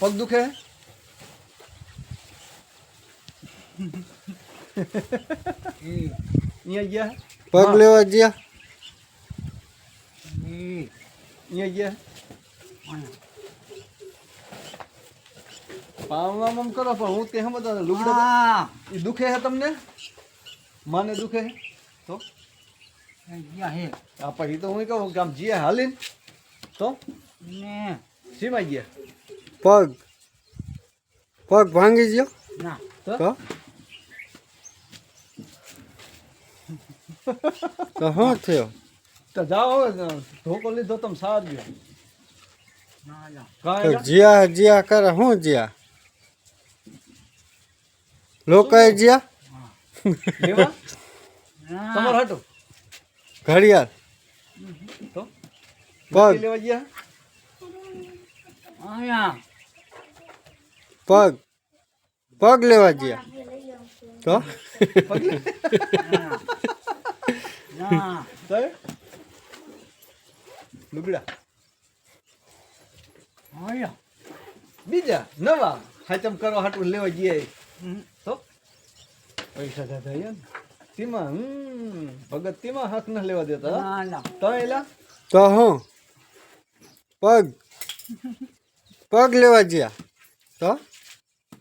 પગ દુખે અહીંયા ગયા પગ લેવા ગયા અહીંયા ગયા પામ આમ આમ કરો પણ હું તે સમજતો લુગડો એ દુખે છે તમને માને દુખે છે તો આ પછી તો હું કહું કે આમ જીએ હાલીને તો સીમાઈ ગયા પગ. પગ ભાંગી ગયો? તો? તો? તો શું થયો? તો જાઓ ધોકો લીધો તમે સાર ગયો જીયા જીયા જ્યા જ્યા કરે શું જ્યા? લોકાએ જ્યા? તમારો તમારે હાટો? ઘડિયાળ. તો? પગ. લેવા ગયા? પગ. પગ લેવા ગયા. તો? લુગડા. બીજા નવા. હાચમ કરવા હાટું લેવા ગયા તો? પૈસા દાદા અહીંયા તેમાં હમ. ભગત તેમાં હાથ ન લેવા દેતા. તો એલા? તો હું? પગ. પગ લેવા ગયા. તો?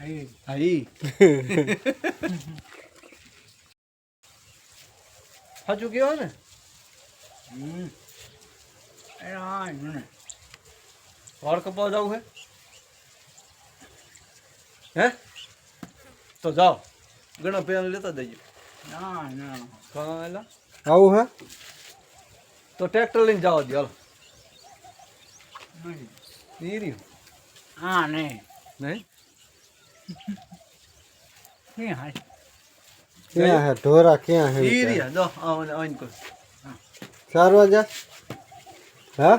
હા ઈ સાચું કહેવાય ને વાળ કપાવા જવું હે હે તો જાઓ ઘણા પેન લેતા જજો કાં એલા આવું હે તો ટ્રેક્ટર લઈને જવા દો હાલો ઈ રહ્યું નહીં ક્યાં હે ઢોરા ક્યાં હે ઈ વિચાર? રહ્યા જો આને આને કહો ચારવા જા હા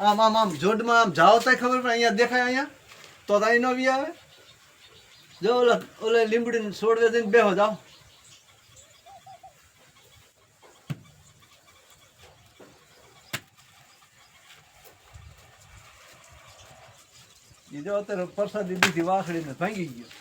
આમ આમ આમ જોડમાં આમ જાઓ તો ખબર પડે અહીંયા દેખાય અહીંયા તો તો અહીં નો બી આવે જો ઓલા ઓલા લીંબડીને છોડ દે બેહો જાઓ એ જો અત્યારે પ્રસાદી દીધી વાખડીને ભાંગી ગયો.